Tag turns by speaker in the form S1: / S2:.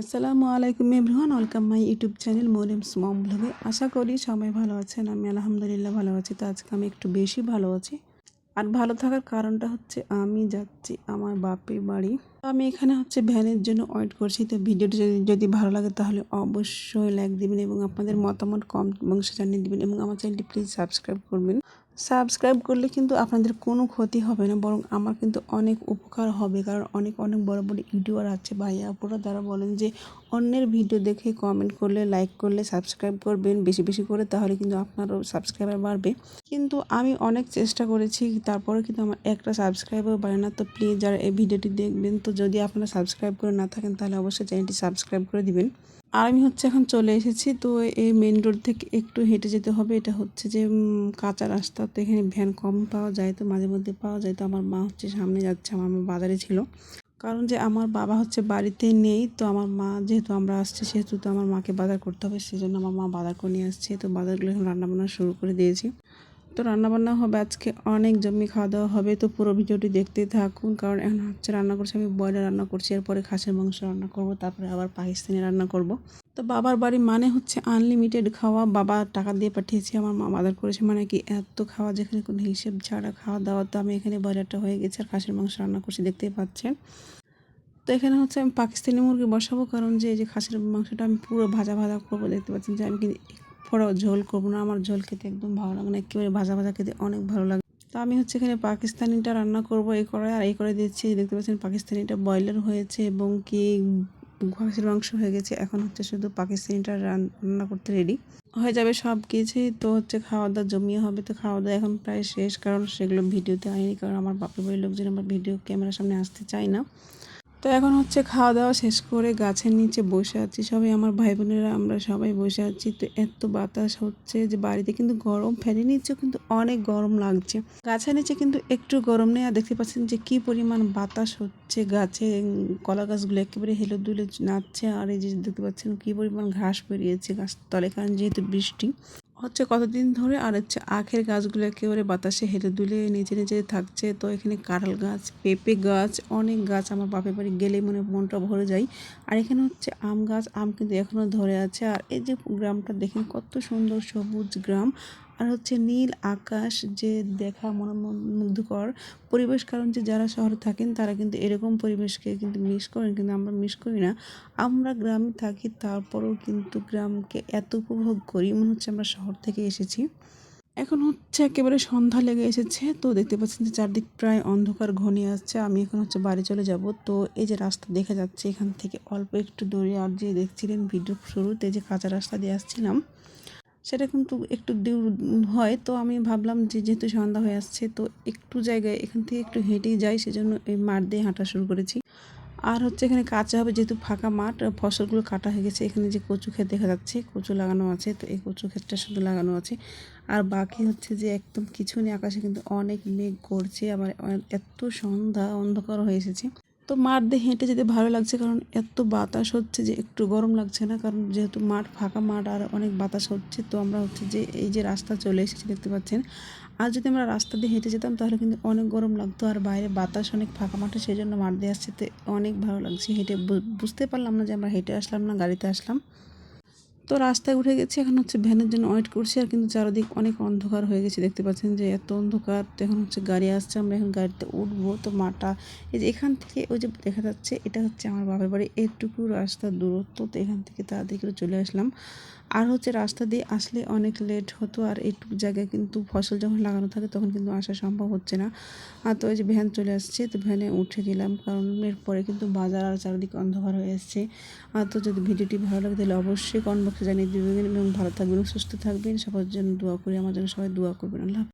S1: আসসালামু আলাইকুম everyone, welcome my YouTube channel মোরিমস মম ব্লগে। আশা করি সবাই ভালো আছেন, আমি আলহামদুলিল্লাহ ভালো আছি। তো আজকে আমি একটু বেশি ভালো আছি। আর ভালো থাকার কারণটা হচ্ছে আমি যাচ্ছি আমার বাপের বাড়ি। তো আমি এখানে হচ্ছে ভ্যানের জন্য ওয়েট করছি। তো ভিডিওটি যদি যদি ভালো লাগে তাহলে অবশ্যই লাইক দিবেন এবং আপনাদের মতামত কম বংশ জানিয়ে দিবেন এবং আমার চ্যানেলটি প্লিজ সাবস্ক্রাইব করবেন। সাবস্ক্রাইব করলে কিন্তু আপনাদের কোনো ক্ষতি হবে না, বরং আমার কিন্তু অনেক উপকার হবে। কারণ অনেক অনেক বড় বড় ইউটিউবার আছে ভাইয়া আপুরা তারা বলেন যে অন্যের ভিডিও দেখে কমেন্ট করলে লাইক করলে, সাবস্ক্রাইব করবেন বেশি বেশি করে, তাহলে কিন্তু আপনারও সাবস্ক্রাইবার বাড়বে। কিন্তু আমি অনেক চেষ্টা করেছি, তারপরে কিন্তু আমার একটা সাবস্ক্রাইবার বাড়ে না। তো প্লিজ যারা এই ভিডিওটি দেখবেন, তো যদি আপনারা সাবস্ক্রাইব করে না থাকেন, তাহলে অবশ্যই চ্যানেলটি সাবস্ক্রাইব করে দিবেন। আর আমি হচ্ছে এখন চলে এসেছি, তো এই মেন রোড থেকে একটু হেঁটে যেতে হবে। এটা হচ্ছে যে কাঁচা রাস্তা। তো এখানে ভ্যান কম পাওয়া যায় তো মাঝে মধ্যে পাওয়া যায়। তো আমার মা হচ্ছে সামনে যাচ্ছে, আমার মা বাজারে ছিল। কারণ যে আমার বাবা হচ্ছে বাড়িতে নেই, তো আমার মা যেহেতু আমরা আসছি, সেহেতু তো আমার মাকে বাজার করতে হবে। সেই জন্য আমার মা বাজার করে নিয়ে আসছে। তো বাজারগুলো এখন রান্নাবান্না শুরু করে দিয়েছি। তো রান্নাবান্না হবে আজকে, অনেক জমি খাওয়া দাওয়া হবে, তো পুরো ভিডিওটি দেখতে থাকুন। কারণ এখন হচ্ছে রান্না করছি, আমি বয়লার রান্না করছি, এরপরে খাসের মাংস রান্না করব, তারপরে আবার পাকিস্তানি রান্না করব। তো বাবার বাড়ি মানে হচ্ছে আনলিমিটেড খাওয়া, বাবা টাকা দিয়ে পাঠিয়েছি, আমার মা বাজার করেছে মানে কি এত খাওয়া যেখানে কোনো হিসেব ছাড়া খাওয়া দাওয়া তো আমি এখানে বয়লারটা হয়ে গেছে আর খাসের মাংস রান্না করছি, দেখতেই পাচ্ছেন। তো এখানে হচ্ছে আমি পাকিস্তানি মুরগি বসাবো, কারণ যে যে খাসির মাংসটা আমি পুরো ভাজা ভাজা করব, দেখতে পাচ্ছেন যে, আমি কিন্তু পরে ঝোল করব না, আমার ঝোল খেতে একদম ভালো লাগে না, একেবারে ভাজা ভাজা খেতে অনেক ভালো লাগে। তো আমি হচ্ছে এখানে পাকিস্তানিটা রান্না করব, এই করে আর এই করে দিচ্ছি দেখতে পাচ্ছেন পাকিস্তানিটা বয়লার হয়েছে এবং কি খাসির মাংস হয়ে গেছে। এখন হচ্ছে শুধু পাকিস্তানিটা রান্না করতে রেডি হয়ে যাবে সব কিছুই তো হচ্ছে খাওয়া দাওয়া জমিয়ে হবে, তো খাওয়া দাওয়া এখন প্রায় শেষ, কারণ সেগুলো ভিডিওতে আইনি, কারণ আমার বাপের বাড়ির লোকজন আমার ভিডিও ক্যামেরার সামনে আসতে চায় না। তো এখন হচ্ছে খাওয়া দাওয়া শেষ করে গাছের নিচে বসে আছি। সবাই আমার ভাই বোনেরা, আমরা সবাই বসে আছি। তো এত বাতাস হচ্ছে যে বাড়িতে কিন্তু গরম, ফ্যানের নিচেও কিন্তু অনেক গরম লাগছে। গাছের নিচে কিন্তু একটু গরম নেই আর দেখতে পাচ্ছেন যে কি পরিমাণ বাতাস হচ্ছে। গাছে কলা গাছগুলো একেবারে হেলো দুলে নাচছে আর এই যে দেখতে পাচ্ছেন কি পরিমাণ ঘাস বেরিয়েছে। গাছ তলে কারণ যেহেতু বৃষ্টি। হচ্ছে কতদিন ধরে আর হচ্ছে আখের গাছগুলো একেবারে বাতাসে হেলে দুলে নিজে নিজে থাকছে। তো এখানে কাঁঠাল গাছ, পেঁপে গাছ, অনেক গাছ আমার বাপের বাড়ি গেলে মনে মনটা ভরে যায়। আর এখানে হচ্ছে আম গাছ, আম কিন্তু এখনও ধরে আছে। আর এই যে গ্রামটা দেখেন কত সুন্দর সবুজ গ্রাম। আর হচ্ছে নীল আকাশ যে দেখা মনোমুগ্ধকর পরিবেশ, কারণ যে যারা শহরে থাকেন তারা কিন্তু এরকম পরিবেশকে কিন্তু মিস করেন, কিন্তু আমরা মিস করি না। আমরা গ্রামে থাকি, তারপরেও কিন্তু গ্রামকে এত উপভোগ করি, মনে হচ্ছে আমরা শহর থেকে এসেছি। এখন হচ্ছে একেবারে সন্ধ্যা লেগে এসেছে, তো দেখতে পাচ্ছেন যে চারদিক প্রায় অন্ধকার ঘনিয়ে আসছে। আমি এখন হচ্ছে বাড়ি চলে যাব, তো এই যে রাস্তা দেখা যাচ্ছে, এখান থেকে অল্প একটু দূরে আর যে দেখছিলেন ভিডিও শুরুতে যে কাঁচা রাস্তা দিয়ে আসছিলাম সেটা কিন্তু একটু দূর হয়। তো আমি ভাবলাম যে যেহেতু সন্ধ্যা হয়ে আসছে, তো একটু জায়গায় এখান থেকে একটু হেঁটেই যাই, সেজন্য এই মাঠ দিয়ে হাঁটা শুরু করেছি। আর হচ্ছে এখানে কাঁচা হবে, যেহেতু ফাঁকা মাঠ ফসলগুলো কাটা হয়ে গেছে, এখানে যে কচু ক্ষেত দেখা যাচ্ছে, কচু লাগানো আছে, তো এই কচু ক্ষেতটা শুধু লাগানো আছে। আর বাকি হচ্ছে যে একদম কিছু নেই, আকাশে কিন্তু অনেক মেঘ করছে, আবার এত সন্ধ্যা অন্ধকার হয়ে এসেছে। তো মাঠ দিয়ে হেঁটে যেতে ভালো লাগছে কারণ এত বাতাস হচ্ছে যে একটু গরম লাগছে না, কারণ যেহেতু মাঠ, ফাঁকা মাঠ আর অনেক বাতাস হচ্ছে, তো আমরা হচ্ছে যে এই যে রাস্তা চলে এসেছি দেখতে পাচ্ছেন। আর যদি আমরা রাস্তা দিয়ে হেঁটে যেতাম তাহলে কিন্তু অনেক গরম লাগতো আর বাইরে বাতাস অনেক ফাঁকা মাঠে, সেই জন্য মাঠ দিয়ে আসছে তো অনেক ভালো লাগছে হেঁটে। বুঝতে পারলাম না যে আমরা হেঁটে আসলাম না গাড়িতে আসলাম। তো রাস্তায় উঠে গেছি, এখন হচ্ছে ভ্যানের জন্য ওয়েট করছি আর কিন্তু চারদিক অনেক অন্ধকার হয়ে গেছে, দেখতে পাচ্ছেন যে এত অন্ধকার। তো এখন হচ্ছে গাড়ি আসছে, আমরা এখন গাড়িতে উঠবো। তো মাটা, এই যে এখান থেকে ওই যে দেখা যাচ্ছে, এটা হচ্ছে আমার বাবার বাড়ি, এটুকু রাস্তার দূরত্ব। তো এখান থেকে তাড়াতাড়ি চলে আসলাম। আর হচ্ছে রাস্তা দিয়ে আসলে অনেক লেট হতো আর এইটুকু জায়গায় কিন্তু ফসল যখন লাগানো থাকে তখন কিন্তু আসা সম্ভব হচ্ছে না। আর তো ওই যে ভ্যান চলে আসছে, তো ভ্যানে উঠে গেলাম কারণ এরপরে কিন্তু বাজার আর চারিদিকে অন্ধকার হয়ে আসছে। আর তো যদি ভিডিওটি ভালো লাগে তাহলে অবশ্যই কমেন্ট বক্সে জানিয়ে দেবেন এবং ভালো থাকবেন সুস্থ থাকবেন। সবার জন্য দোয়া করি, আমার জন্য সবাই দোয়া করবেন। আল্লাহ